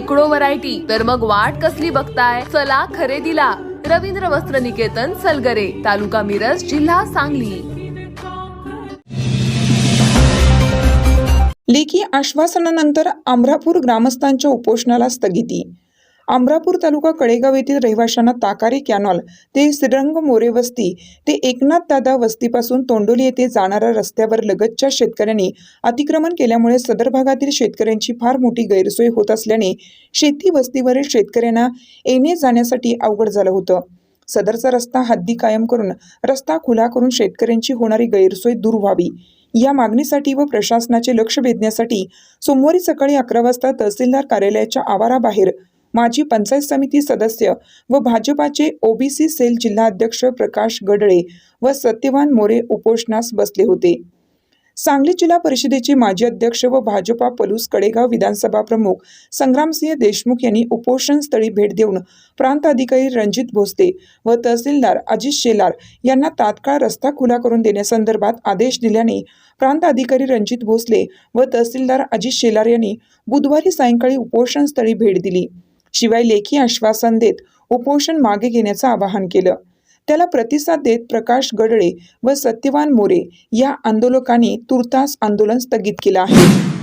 शेकडो व्हरायटी. तर मग वाट कसली बघताय? चला खरेदीला. रवींद्र वस्त्र निकेतन सलगरे. तालुका मिरज जिल्हा सांगली. लेखी आश्वासनानंतर आमरापूर ग्रामस्थांच्या उपोषणाला स्थगिती. अमरापूर तालुका कडेगाव येथील रहिवाशांना ताकारी कॅनॉल ते श्रीरंग मोरे वस्ती ते एकनाथ दादा वस्तीपासून तोंडोली येथे जाणाऱ्या रस्त्यावर लगतच्या शेतकऱ्यांनी अतिक्रमण केल्यामुळे सदर भागातील शेतकऱ्यांची फार मोठी गैरसोय होत असल्याने शेती वस्तीवरील शेतकऱ्यांना येणे जाण्यासाठी अवघड झालं होतं. सदरचा रस्ता हद्दी कायम करून रस्ता खुला करून शेतकऱ्यांची होणारी गैरसोय दूर व्हावी. या मागणीसाठी व प्रशासनाचे लक्ष वेधण्यासाठी सोमवारी सकाळी अकरा वाजता तहसीलदार कार्यालयाच्या आवाराबाहेर माजी पंचायत समिती सदस्य व भाजपाचे ओबीसी सेल जिल्हाध्यक्ष प्रकाश गडळे व सत्यवान मोरे उपोषणास बसले होते. सांगली जिल्हा परिषदेचे माजी अध्यक्ष व भाजपा पलूस कडेगाव विधानसभा प्रमुख संग्रामसिंह देशमुख यांनी उपोषणस्थळी भेट देऊन प्रांत अधिकारी रणजित भोसले व तहसीलदार अजित शेलार यांना तात्काळ रस्ता खुला करून देण्यासंदर्भात आदेश दिल्याने प्रांत अधिकारी रणजित भोसले व तहसीलदार अजित शेलार यांनी बुधवारी सायंकाळी उपोषणस्थळी भेट दिली. शिवाय लेखी आश्वासन देत उपोषण मागे घेण्याचं आवाहन केलं. त्याला प्रतिसाद देत प्रकाश गडळे व सत्यवान मोरे या आंदोलकांनी तुर्तास आंदोलन स्थगित केलं आहे.